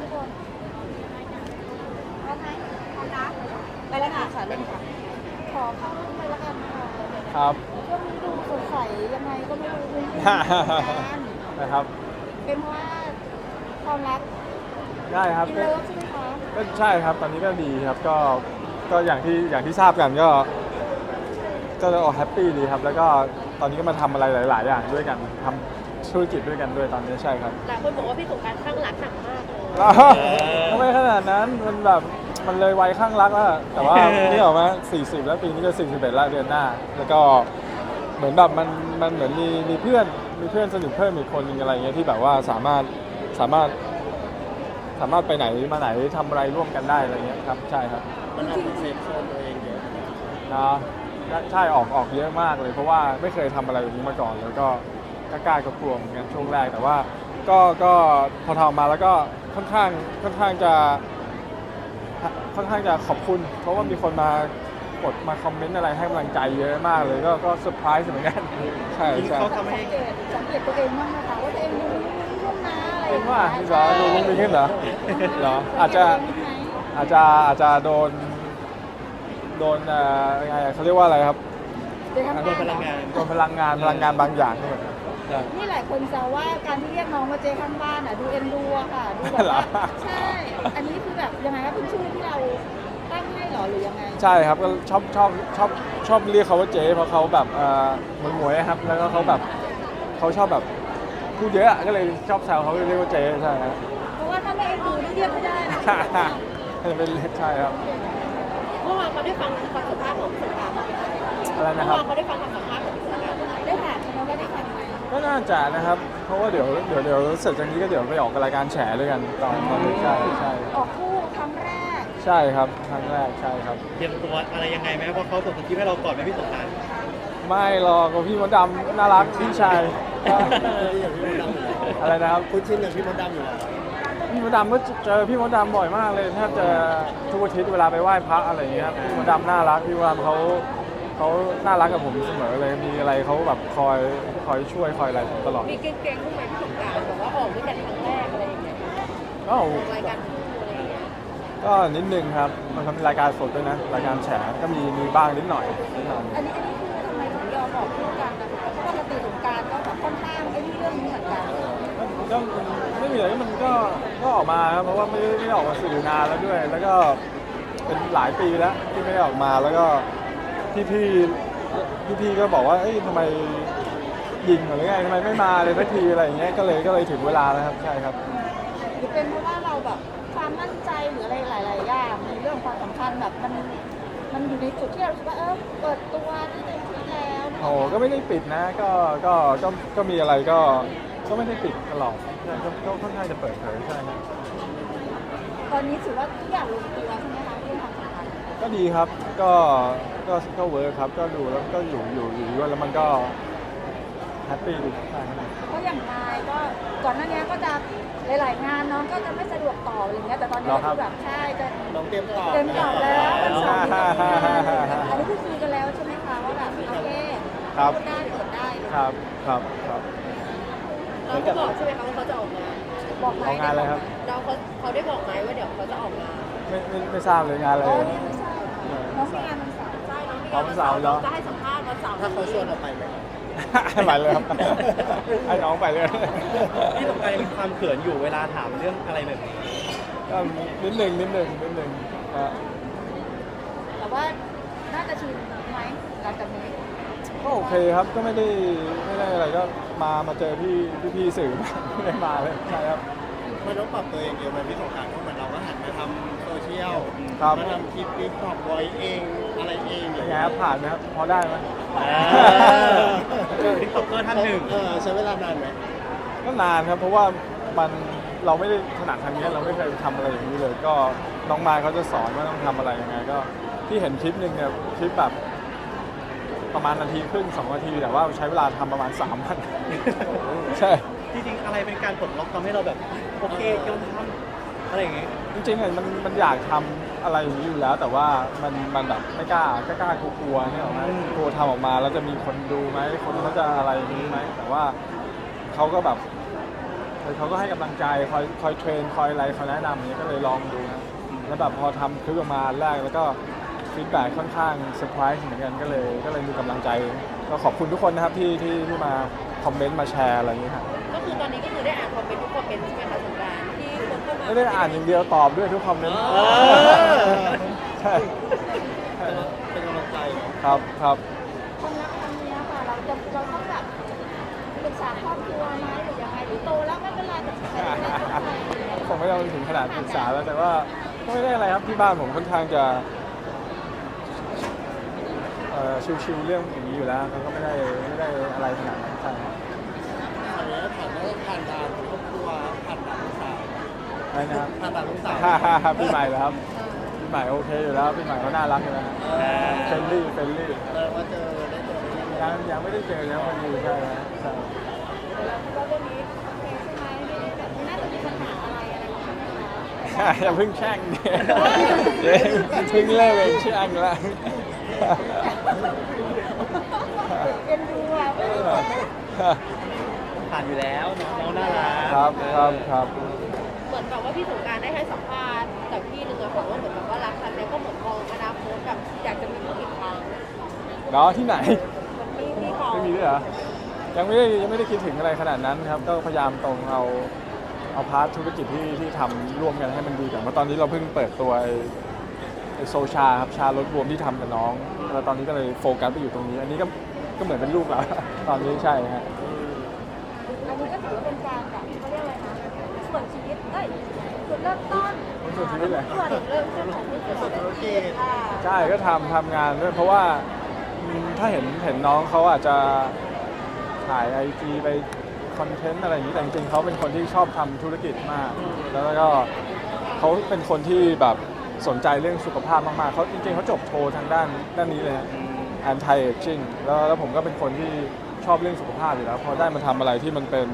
ทุกคนพร้อมไหมพร้อมนะไปแล้วค่ะค่ะเริ่มค่ะขอเข้าเรื่องไปแล้วกันค่ะครับ ช่วงนี้ดูสดใสยังไงก็ไม่รู้เรื่องการนะครับ เป็นเพราะว่าความรักได้ครับอินก็เลิฟใช่ไหมคะก็ใช่ครับ ตอนนี้ก็ดีครับ ก็ ก็อย่างที่ อย่างที่ทราบกันก็ ก็จะออกแฮปปี้ดีครับ แล้วก็ตอนนี้ก็มาทำอะไรหลาย ๆ อย่างด้วยกันทำธุรกิจด้วยกันด้วยตอนนี้ใช่ครับ หลายคนบอกว่าพี่สงกรารข้างหลักหนักมากเลยก็ ไม่ขนาดนั้นมันแบบมันเลยวัยข้างรักแล้วแต่ว่า นี่ออกมา40 แล้วปีนี้ก็41แล้วเดือนหน้า แล้วก็เหมือนแบบมันมันเหมือนมีมีเพื่อนมีเพื่อนสนิทเพิ่มอีกคนนึงอะไรเงี้ยที่แบบว่าสามารถสามารถ สามารถไปไหนมาไหนทำอะไรร่วมกันได้อะไรเงี้ยครับ ใช่ครับมันทำเซฟโซนตัวเองเยอะนะใช่ออกออกเยอะมากเลย เพราะว่าไม่เคยทำอะไรแบบนี้มาก่อน แล้วก็กล้าๆก็กลัวเหมือนกันช่วงแรกแต่ว่า ก็ก็พอทำมาแล้วก็ ค่อนข้างค่อนข้างจะค่อนข้างจะขอบคุณ เพราะว่ามีคนมากดมาคอมเมนต์อะไรให้กำลังใจเยอะมากเลยก็ก็เซอร์ไพรส์เหมือนกันใช่ใช่เขาทำให้สังเกตสังเกตตัวเองบ้างไหมคะว่าตัวเองดูรุ่งนะอะไรอเป็ย่านงว่าเงี้ยพี่สาวดูมุ้งมิ้งขึ้นเหรอเหรออาจจะสังเกตตัวเองไหมอาจจะอาจจะโดน โดนเอ่อยังไงอะเขาเรียกว่าอะไรครับ เดี๋ยวทำโดนพลังงาน โดนพลังงานพลังงานบางอย่างนี่เหมือนกั นใช่นี่หลายคนแซวว่าการที่เรียกน้องว่าเจข้างบ้านอะดูเอ็นดูอะค่ะดูแบบเหรอว่าใช่ อันนี้คือแบบยังไงครับเป็นชื่อที่เราตั้งให้เหรอหรือยังไงใช่ครับก็ชอบชอบชอบชอบเรียกเขาว่าเจ๊เพราะเขาแบบเอ่อหมวยหมวยๆครับ แล้วก็เขาแบบเขาชอบแบบพูดเยอะอะก็เลยชอบแซวเขาเรียกว่าเจ๊ใช่ครับ เพราะว่าถ้าไม่เอ็นดูนี่เรียกไม่ได้นะเป็นใช่ครับเมื่อวานเขาได้ฟังคำสัมภาษณ์ของพี่สงกรารไหมคะอะไรเมื่นะอครับ วานเขาได้ฟังคำสัมภาษณ์ข น่าจะนะครับ เพราะว่าเดี๋ยวเดี๋ยวเดี๋ยวเสร็จจากนี้ก็เดี๋ยวไปออกรายการแฉด้วยกันตอนตอนนี้ใช่ใช่ออกคู่ครั้งแรก ใช่ครับครั้งแรกใช่ครับ เตรียมตัวอะไรยังไงไหมเพราะเขาส่งสคริปต์ให้เราก่อนไหมพี่สงกรารไม่หรอกกับพี่มดดำน่ารักพี่ชาย อะไรนะครับ คุณชินกับพี่มดดำอยู่แล้วพี่มดดำก็เจอพี่มดดำบ่อยมากเลยแทบจะทุกอาทิตย์เวลาไปไหว้พระอะไรอย่างเงี้ยครับพี่มดดำน่ารักพี่มดดำเขา เขาน่ารักกับผมเสมอเลย มีอะไรเขาแบบคอยคอยช่วยคอยอะไรผมตลอดมีเกรงๆขึ้นไหมพี่สงกรารบอกว่าออกด้วยกันครั้งแรกอะไรอย่างเงี้ยก็รายการคู่อะไรอย่างเงี้ยก็นิดนึงครับ มันทำรายการสดด้วยนะ รายการแฉก็มีมีบ้างนิดหน่อยนิดหน่อย อันนี้อันนี้คือทำไมถึงยอมออกคู่กันนะคะเพราะปกติสงกรารก็แบบค่อนข้างไอ้นี่เรื่องนี้เหมือนกันก็ไม่มีอะไรมันก็ก็ออกมาครับเพราะว่าไม่ได้ไม่ได้ออกมาสื่อนานแล้วด้วย แล้วก็เป็นหลายปีแล้วที่ไม่ได้ออกมาแล้วก็ พี่พี่พี่พี่ๆก็บอกว่าเอ้ยทำไมยิงหรือไงทำไมไม่มาเลยสักทีอะไรอย่างเงี้ยก็เลยก็เลยถึงเวลาแล้วครับใช่ครับ หรือเป็นเพราะว่าเราแบบความมั่นใจหรืออะไรหลาย ๆ อย่างในเรื่องของความสัมพันธ์แบบมันมันอยู่ในจุดที่เราคิดว่าเออเปิดตัวที่เต็มที่แล้วโอ้ก็ไม่ได้ปิดนะ ก็ก็ก็ก็มีอะไรก็ก็ไม่ได้ปิดตลอดใช่ก็ก็ค่อนข้างจะเปิดเผยใช่ครับตอนนี้ถือว่าทุกอย่างลงตัวใช่ไหมคะ ก็ดีครับ ก็ก็ก็เวิร์คครับ ก็ดูแล้วก็อยู่อยู่อยู่ด้วยแล้วมันก็แฮปปี้ดีใช่ครับเพราะอย่างนายก็ก่อนหน้านี้ก็จะหลาย ๆ งานน้องก็จะไม่สะดวกตอบอะไรเงี้ยแต่ตอนนี้เหรอครับคือแบบใช่จะน้องเตรียมตอบเต็มตอบแล้วเป็นสองฮ่าฮ่าฮ่าฮ่าฮ่าอันนี้คือคุยกันแล้วใช่ไหมคะว่าแบบโอเคครับพูดได้เปิดได้เลยครับครับครับเราก็บอกใช่ไหมคะว่าเขาจะออกมาบอกไหมเอางานอะไรครับ เราเขาเขาได้บอกไหมว่าเดี๋ยวเขาจะออกมาไม่ไม่ไม่ทราบเลยงานอะไร อ๋อนี่ไม่ใช่ น้องมีงานวันเสาร์ใช่น้องมีอ๋อวันเสาร์เหรอจะให้สัมภาษณ์วันเสาร์ถ้าเขาชวนเราไปไหมให้ไปเลยครับให้น้องไปเลยพี่สงกรารยังมีความเขินอยู่เวลาถามเรื่องอะไรแบบนี้ก็นิดหนึ่งนิดหนึ่งนิดหนึ่งอะแต่ว่าน่าจะชินไหมหลังจากนี้ก็โอเคครับก็ไม่ได้ไม่ได้อะไรก็มามาเจอพี่พี่พี่สื่อไม่ได้มาเลยใช่ครับมันต้องปรับตัวเองเยอะไหมพี่สงกรารเพราะเหมือนเราก็หันมาทำโซเชี ยลครับ มาทำคลิปติ๊กต็อกไว้เองอะไรเองอย่างไงเงี้ยครับผ่านไหมครับพอได้ไหมติ๊กต็อกเกอร์ท่านหนึ่งเออใช้เวลานานไหมก็นานครับ เพราะว่ามันเราไม่ได้ถนัดทางนี้เราไม่เคยทำอะไรอย่างนี้เลย ก็น้องมายเขาจะสอนว่าต้องทำอะไรยังไงก็ ที่เห็นคลิปหนึ่งเนี่ยคลิปแบบประมาณนาทีครึ่งสองนาทีแต่ว่าใช้เวลาทำประมาณสามวันใช่ จริงๆอะไรเป็นการปลดล็อกทำให้เราแบบ โอเคยอมทำอะไรอย่างเงี้ย จริงๆเนี่ยมันมันอยากทำอะไรอย่างนี้อยู่แล้ว แต่ว่ามันมันแบบไม่กล้ากล้ากล้ากลัวๆเนี่ยหรอกไหมกลัวทำออกมาแล้วจะมีคนดูไหมคนเขาจะอะไรอย่างนี้ไหมแต่ว่าเขาก็แบบเขาก็ให้กำลังใจคอยคอยเทรนคอยอะไรคอยแนะนำอย่างเงี้ยก็เลยลองดูนะแล้วแบบพอทำคลิปออกมาแรกแล้วก็ฟีดแบ็ค่อนข้างเซอร์ไพรส์เหมือนกันก็เลยก็เลยมีกำลังใจก็ขอบคุณทุกคนนะครับที่ที่ที่มาคอมเมนต์มาแชร์อะไรอย่างเงี้ครับ ก็คือตอนนี้ก็คือได้อ่านคอมเมนต์ทุกคอมเมนต์ใช่ไหมคะสงกรา ไม่ได้อ่านอย่างเดียวตอบด้วยทุกคอมเมนต์เออ ใช่ใช่เป็นกำลังใจเหรอครับครับ ความรักครั้งเนี้ยค่ะเราจะเราต้องแบบปรึกษาครอบครัวไหมหรือยังไงหรือโตแล้วไม่เป็นไรแต่ใครไม่ได้อะไรอย่างเงี้ยคงไม่ต้องถึงขนาดปรึกษาแล้วแต่ว่าก็ไม่ได้อะไรครับที่บ้านผมค่อนข้างจะเอ่อชิวๆเรื่องอย่างนี้อยู่แล้วเขาก็ไม่ได้ไม่ได้อะไรขนาดนั้น อะไรนะครับผ่านด่านลูกสาวฮ่าฮ่าฮ่าปีใหม่แล้วครับปีใหม่โอเคอยู่แล้วปีใหม่เขาน่ารักอยู่แล้วเออเฟรนลี่เฟรนลี่เออว่าเจอได้เจอได้เจอยังยังไม่ได้เจอยังวันอยู่ใช่ไหมใช่แล้วเรื่องนี้โอเคใช่ไหมไม่ได้แบบน่าจะมีปัญหาอะไรอะไรอย่างเงี้ยนะคะ อย่าเพิ่งแช่งดิเดี๋ยวเพิ่งเลิกเองแช่งแล้วเอ็นดูอะไม่ได้ผ่านอยู่แล้วน้องน่ารักครับครับครับ พี่สงกรารได้ให้สัมภาษณ์กับพี่หนึ่งอะบอกว่าเหมือนแบบว่ารักครั้งนี้ก็เหมือนมองอนาคตแบบอยากจะมีลูกอีกครั้งเนาะที่ไหนพี่พี่เขาไม่มีด้วยเหรอยังไม่ได้ยังไม่ได้คิดถึงอะไรขนาดนั้นครับ ก็พยายามตรงเอาเอาพาร์ทธุรกิจที่ที่ทำร่วมกันให้มันดีก่อนเพราะตอนนี้เราเพิ่งเปิดตัวไอ้ไอโซชาครับชาลดบวมที่ทำกับน้องแล้วตอนนี้ก็เลยโฟกัสไปอยู่ตรงนี้ อันนี้ก็ก็เหมือนเป็นลูกเรา ตอนนี้ใช่ฮะ อันนี้ก็ถือว่าเป็นการแบบเขาเรียกอะไรนะส่วนชีวิตเอ้ยจุด เริ่มต้นส่วนชีวิตเลยส่วนเริ่มต้นของธุรกิจค่ะใช่ก็ทำทำงานด้วยเพราะว่าอืมถ้าเห็นเห็นน้องเขาอาจจะถ่ายไอจีไปคอนเทนต์อะไรอย่างนี้แต่จริงๆเขาเป็นคนที่ชอบทำธุรกิจมาก แล้วก็เขาเป็นคนที่แบบสนใจเรื่องสุขภาพมากๆเขาจริงๆเขาจบโททางด้านด้านนี้เลยฮะ anti aging แล้วแล้วผมก็เป็นคนที่ชอบเรื่องสุขภาพอยู่แล้วพอได้มาทำอะไรที่มันเป็น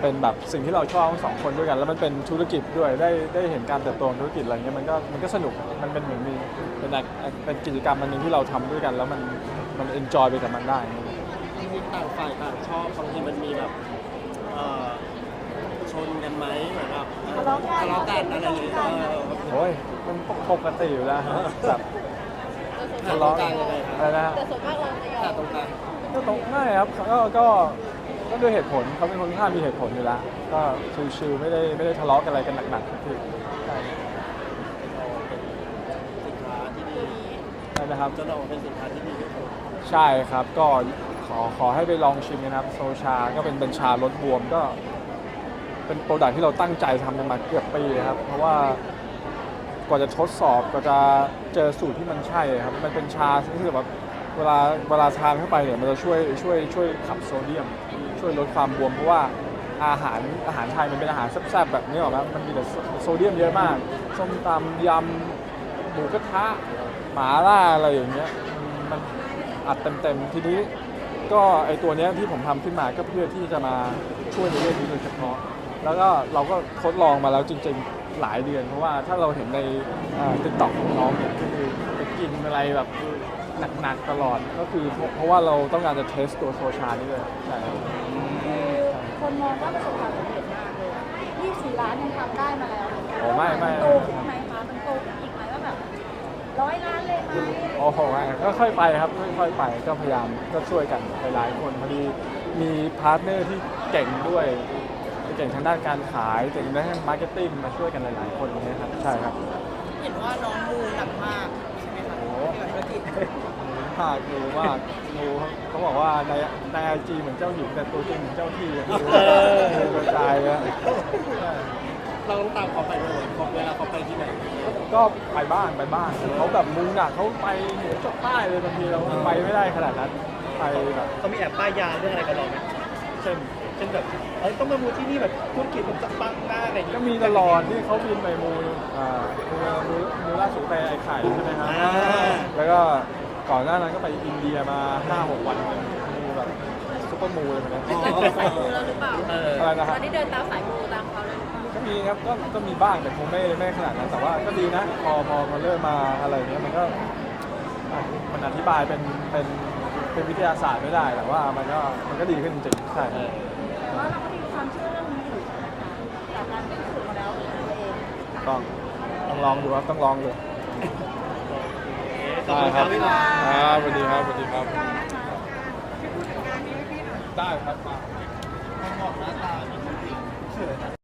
เป็นแบบสิ่งที่เราชอบทั้งสองคนด้วยกัน แล้วมันเป็นธุรกิจด้วยได้ได้เห็นการเติบโตของธุรกิจอะไรเงี้ยมันก็มันก็สนุกมันเป็นเหมือนมีเป็นอาเป็นกิจกรรมอันหนึงที่เราทำด้วยกัน แล้วมันมัน enjoy ไปกับมันได้ จริงๆต่างฝ่ายต่างชอบบางทีมันมีแบบเอ่อชนกันไหมเหมือนแบบทะเลาะกันทะเลาะกันอะไรอย่างเงี้ยเออโอ้ยมันปกติอยู่แล้วฮะแบบแต่ส่วนทะมากเลาะยังไงครับอะไรนะฮะ แต่ส่วนมากเราจะยอแต่มตรงกลางก็ตรงง่ายครับก็ก็ ก็ด้วยเหตุผลเขาเป็นคนข้างมีเหตุผลอยู่แล้วก็ชิวๆไม่ได้ไม่ได้ทะเลาะกันอะไรกันหนักๆคือใช่สินค้าที่ดีใช่นะครับจนออกมาเป็นสินค้าที่ดีที่สุดใช่ครับก็ขอขอให้ไปลองชิมนะครับโซชาก็เป็นเป็นชาลดบวมก็ เป็นโปรดักที่เราตั้งใจทำกันมาเกือบปีเลยครับ เพราะว่ากว่าจะทดสอบกว่าจะเจอสูตรที่มันใช่ครับ มันเป็นชาที่แบบ เวลาเวลาทานเข้าไปเนี่ยมันจะช่วยช่วยช่วยขับโซเดียม ช่วยลดความบวมเพราะว่าอาหารอาหารไทยมันเป็นอาหารแซ่บๆแบบนี้หรอครับมันมีแต่โซเดียมเยอะมากส้มตำยำหมูกระทะหมาล่าอะไรอย่างเงี้ยมันอัดเต็มๆทีนี้ก็ไอตัวเนี้ยที่ผมทำขึ้นมาก็เพื่อที่จะมาช่วยในเรื่องนี้โดยเฉพาะ แล้วก็เราก็ทดลองมาแล้วจริงๆหลายเดือน เพราะว่าถ้าเราเห็นในติ๊กต็อกของน้องเนี่ยก็คือไปกินอะไรแบบ หนักๆตลอดก็คือเพราะเพราะว่าเราต้องการจะเทสตัวโซชานี่เลยใช่ครับคือคนมองว่าประสบความสำเร็จมากเลย24ล้านยังทำได้มาแล้วโอ้ไม่ไม่นโตขึ้นไหมคะมันโตขึ้นอีกไหมว่าแบบร้อยล้านเลยไหมโอ้โหก็ค่อยไปครับค่อยๆไปก็พยายามก็ช่วยกันหลายๆคนพอดีมีพาร์ทเนอร์ที่เก่งด้วยเก่งทางด้านการขายเก่งทางด้านมาร์เก็ตติ้งมาช่วยกันหลายๆคนอย่างเงี้ยครับใช่ครับ เห็นว่าน้องมูหนักมากใช่ไหมคะโอ้โหมากงูมากงูครับเขาบอกว่าในในไอจีเหมือนเจ้าหญิงแต่ตัวจริงเหมือนเจ้าที่อะงูกระจายเลยอะใช่เราต้องตามเขาไปด้วยเขาเวลาเขาไปที่ไหนก็ไปบ้างไปบ้างเขาแบบมูหนักเขาไปเหนือจดใต้เลยบางทีเราไปไม่ได้ขนาดนั้นไปแบบเขามีแอบป้ายยาเรื่องอะไรกับเราไหมเช่น เช่นแบบเอ้ยต้องมามูที่นี่แบบธุรกิจมันจะปังมาอะไรอย่างก็เงี้ยมีตลอดที่เขาบินไปมูอ่ามูมูมูล่าสุดไปไอไข่ใช่ไหมครับอ่าแล้วก็ก่อนหน้านั้นก็ไปอินเดียมา5-6วันเลยมูแบบซุปเปอร์มูเลยนะอนนี้สายมูแล้วหรือเปล่าเอออะไรนะคตรัอบนนี้เดินตามสายมูตามเขาเลยหรือเปล่าก็มีครับก็ก็มีบ้างแต่คงไม่ไม่ขนาดนั้นแต่ว่าก็ดีนะพอพอพอเริ่มมาอะไรอย่างเงี้ยมันก็อะมันอธิบายเป็นเป็น เป็นวิทยาศาสตร์ไม่ได้แต่ว่ามันก็มันก็ดีขึ้นจริงๆใช่เออแต่ว่าเราก็มีความเชื่อเรื่องนี้อยู่นะคะจากการที่ฝึกมาแล้วตัวเองต้องต้องลองดูครับต้องลองดูขอบคุณครับพี่น้องครับสวัสดีครับสวัสดีครับได้ครับมาหน้าตา